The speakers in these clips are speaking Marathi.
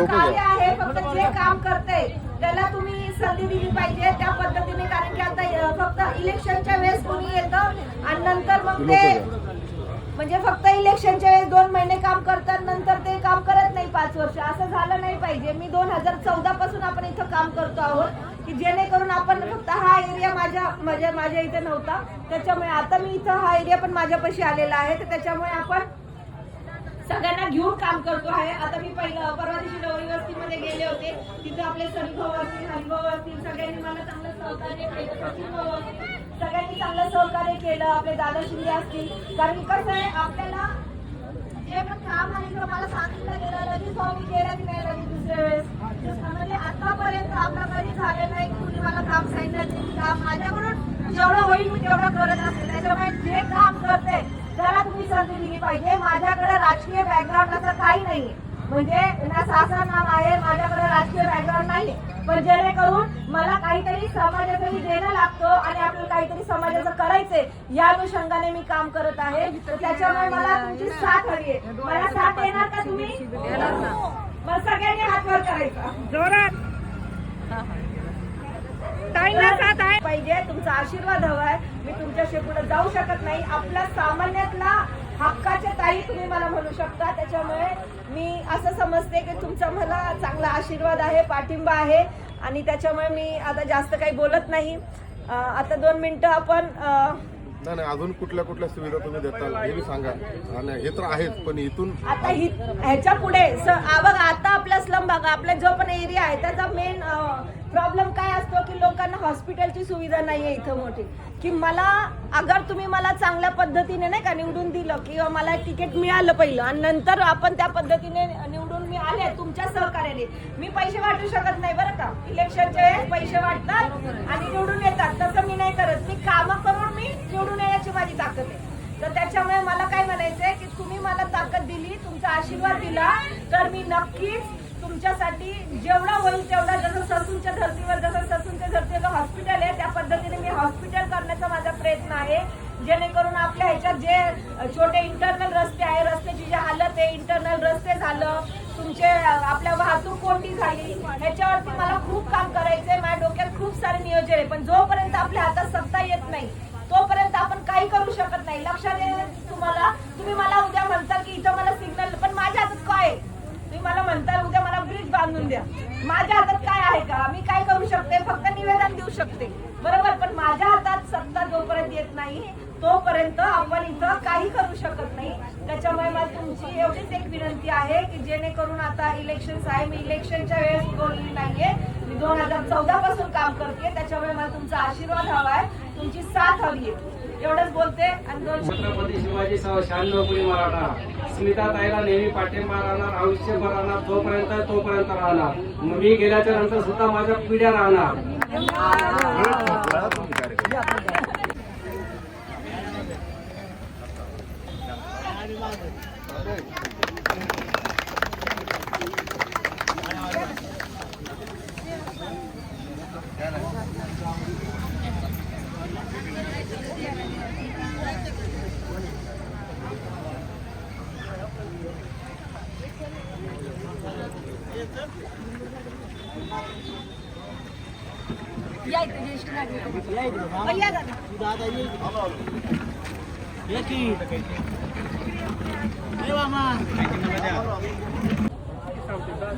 लोक आहे फक्त जे काम करते त्याला तुम्ही संधी दिली पाहिजे त्या पद्धतीने कारण की आता फक्त इलेक्शनच्या वेळेस कोणी येतं आणि नंतर मग ते म्हणजे फक्त इलेक्शनच्या वेळेस दोन महिने काम करतात नंतर ते काम करत नाही पाच वर्ष. असं झालं नाही पाहिजे. मी दोन हजार चौदा पासून आपण इथं काम करतो आहोत की जेणेकरून आपण फक्त हा एरिया माझ्या माझ्या माझ्या इथे नव्हता. त्याच्यामुळे आता मी इथं हा एरिया पण माझ्यापाशी आलेला आहे. तर त्याच्यामुळे आपण सगळ्यांना घेऊन काम करतो आहे. आता मी पहिलं परवा दिवशी डोरी वस्तीमध्ये गेले होते. तिथं आपले सनीभाऊ असतील हरिभाऊ असतील सगळ्यांनी मला चांगलं सहकार्य केलं. सगळ्यांनी चांगलं सहकार्य केलं. आपले दादा शिंदे असतील. कारण कसं आहे आपल्याला जे पण काम आहे ते मला सांगितलं गेलं लगेच भाऊ मी केलं की नाही लगेच दुसऱ्या वेळेस. म्हणजे आतापर्यंत आपलं कधी झालं नाही की तुम्ही मला काम सांगितलं काम माझ्याकडून जेवढं होईल मी तेवढं करत असते त्याच्यामुळे जे काम दिली पाहिजे. माझ्याकडे राजकीय बॅकग्राऊंड असं काही नाही म्हणजे ना सासर नाम आहे माझ्याकडे राजकीय बॅकग्राऊंड नाही पण जेणेकरून मला काहीतरी समाजासाठी देणं लागतं आणि आपल्याला काहीतरी समाजाचं करायचंय या अनुषंगाने मी काम करत आहे. तर त्याच्यामुळे मला तुमची साथ हवी आहे. मला साथ देणार का तुम्ही? मग सगळ्यांनी हात वर करायचा. जोरात. ताईंना साथ आहे. पाहिजे तुमचा आशीर्वाद हवाय मी तुमच्याशी पुढे जाऊ शकत नाही. आपला सामान्यातला हक्काच्या ताई तुम्ही मला म्हणू शकता. त्याच्यामुळे मी असं समजते की तुमचा मला चांगला आशीर्वाद आहे पाठिंबा आहे. आणि त्याच्यामुळे मी आता जास्त काही बोलत नाही. आता दोन मिनिटं आपण नाही नाही अजून कुठल्या कुठल्या सुविधा तुम्ही देताल हे सांगा. आणि हे तर आहेच पण इथून आता ही ह्याच्या पुढे बघा आता आपला स्लम भाग आपला जो पण एरिया आहे त्याचा मेन प्रॉब्लेम काय असतो की लोकांना हॉस्पिटलची सुविधा नाही आहे इथं मोठी. की मला अगर तुम्ही मला चांगल्या पद्धतीने नाही का निवडून दिलं किंवा मला तिकीट मिळालं पहिलं आणि नंतर आपण त्या पद्धतीने निवडून मी आले तुमच्या सहकार्याने मी पैसे वाटू शकत नाही बरं का. इलेक्शनच्या वेळेस पैसे वाटतात आणि निवडून येतात. तसं मी नाही करत. मी कामं करून मी निवडून येण्याची माझी ताकद आहे. तर त्याच्यामुळे मला काय म्हणायचंय की तुम्ही मला ताकद दिली तुमचा आशीर्वाद दिला तर मी नक्कीच तुमच्यासाठी जेवढा होईल तेवढा जसं ससूनच्या धर्तीवर जसं ससूनच्या धर्तीवर हॉस्पिटल आहे त्या पद्धतीने मी हॉस्पिटल करण्याचा माझा प्रयत्न आहे जेणेकरून आपल्या ह्याच्यात जे छोटे इंटरनल रस्ते आहे रस्त्याची जी हालत आहे इंटरनल रस्ते झालं तुमचे आपल्या वाहतूक कोणती झाली ह्याच्यावरती मला खूप काम करायचंय माझ्या डोक्यात खूप सारे नियोजन आहे. पण जोपर्यंत आपल्या हातात सत्ता येत नाही तोपर्यंत आपण काही करू शकत नाही. लक्षात येईल तुम्हाला? तुम्ही मला उद्या म्हणता की इथं मला सिग्नल पण माझ्या हातात काय आहे? तुम्ही मला म्हणताल उद्या मला ब्रिज बांधून द्या. माझ्या हातात काय आहे का? मी काय करू शकते? फक्त निवेदन देऊ शकते. बरोबर पण माझ्या हातात सत्ता जोपर्यंत येत नाही तोपर्यंत आपण इथं काही करू शकत नाही. त्याच्यामुळे मला तुमची एवढीच एक विनंती आहे की जेणेकरून आता इलेक्शन आहे. मी इलेक्शनच्या वेळेस बोलली नाहीये. मी दोन हजार चौदा पासून काम करते त्याच्यामुळे मला तुमचा आशीर्वाद हवा आहे. तुमची साथ हवी आहे. एवढंच बोलते आणि दोन छत्रपती शिवाजी सह शहाण्णव मराठा. स्मिता ताईला नेहमी पाठिंबा राहणार आयुष्यभर राहणार तोपर्यंत तोपर्यंत राहणार. मी गेल्याच्यानंतर सुद्धा माझ्या पिढ्या राहणार या दादा.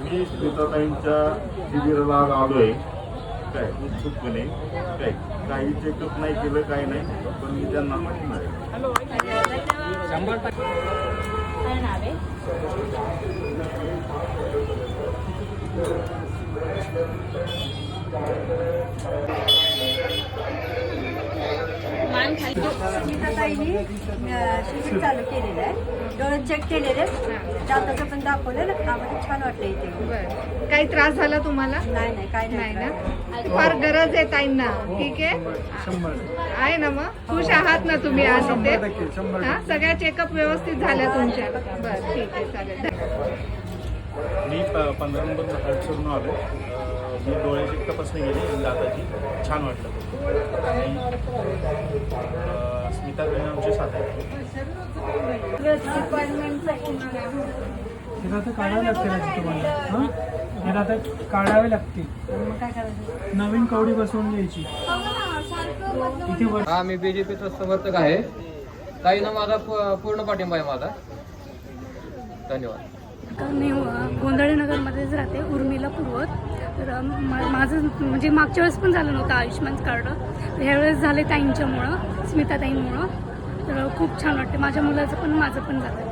मी स्मिताताईंच्या शिबिराला आलोय. काय? उत्सुकपणे काय? काही चेकअप नाही केलं काही नाही. पण मी त्यांना पाठिंबा आहे? शिबिर चालू केलेलं आहे. डोळे चेक केलेले दाताचं पण दाखवलं आम्हाला छान वाटलं इथे. काही त्रास झाला तुम्हाला? नाही नाही काय नाही ना? फार गरज आहे ताईंना. ठीक आहे? आहे ना मग? खुश आहात ना तुम्ही आज इथे? हा? सगळ्या चेकअप व्यवस्थित झाल्या तुमच्या. बरं ठीक आहे चालेल. मी पंधरा नंबर आलो मी डोळ्याची तपासणी केली आणि दाताची छान वाटलं. आणि स्मिता ताई आमची साथ आहे डिपार्टमेंटचा तर आता काढावे लागते मग काय करायचं नवीन कवडी बसवून घ्यायची. इथे वर हा मी बीजेपीचा समर्थक आहे. ताईनं माझा प- पूर्ण पाठिंबा आहे माझा. धन्यवाद. मी गोंधळे नगरमध्येच राहते उर्मिला पूर्वत. तर माझं म्हणजे मागच्या वेळेस पण झालं नव्हतं आयुष्यमान कार्ड. तर ह्यावेळेस झाले ताईंच्यामुळं स्मिताताईंमुळं. तर खूप छान वाटते माझ्या मुलाचं पण माझं पण झालं.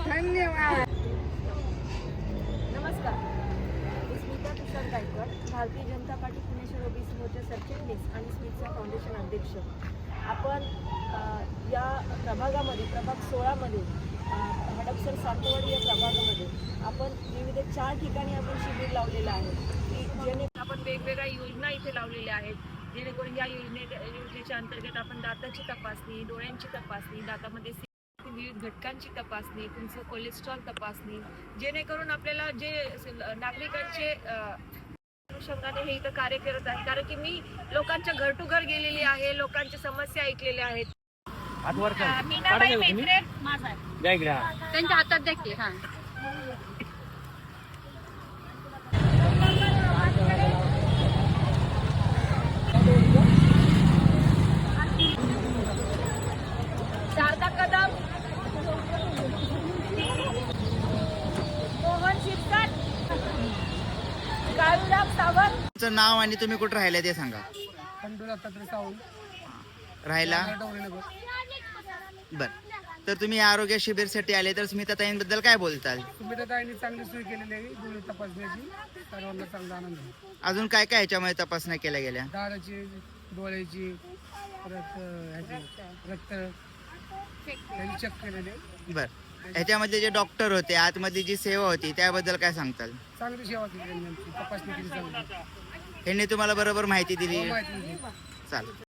नमस्कार स्मिता गायकवाड भारतीय जनता पार्टी पुणे शहर ओबीसी मोर्चा सरचिटणीस आणि स्मितचा फाउंडेशन अध्यक्ष. आपण या प्रभागामध्ये प्रभाग सोळामध्ये हडपसर सातवाडी या प्रभागामध्ये आपण विविध चार ठिकाणी आपण शिबिर लावलेलं आहे. की जेणे आपण वेगवेगळ्या योजना इथे लावलेल्या आहेत. जेणेकरून या योजने योजनेच्या अंतर्गत आपण दाताची तपासणी डोळ्यांची तपासणी दातामध्ये विविध घटकांची तपासणी तुमचं कोलेस्ट्रॉल तपासणी जेणेकरून आपल्याला जे नागरिकांचे अनुषंगाने हे इथं कार्य करत आहे कारण की मी लोकांच्या घर टू घर गेलेली आहे लोकांच्या समस्या ऐकलेल्या आहेत. मीनाबाई मेत्रे माझा त्यांच्या हातात देखील हां. तुमचं नाव आणि तुम्ही कुठं राहिला ते सांगा. राहायला बर. तर तुम्ही आरोग्य शिबिरसाठी आले तर स्मिता ताईंबद्दल काय बोलताल? सुमित्राताईंनी चांगली सोय केलेली आहे डोळे तपासण्याची. सर्वांना चांगला आनंद आहे. अजून काय काय ह्याच्यामध्ये तपासण्या केल्या गेल्या? दाढाची डोळ्याची परत अं, ह्याची रक्त. त्यांनी चेक केलेले. बर. ह्याच्यामध्ये जे डॉक्टर होते आतमध्ये जी सेवा होती त्याबद्दल काय सांगताल? चांगली सेवा केली त्यांनी आमची. तपासणी केली चांगली. यांनी तुम्हाला बरोबर माहिती दिली माहिती दिली. चालेल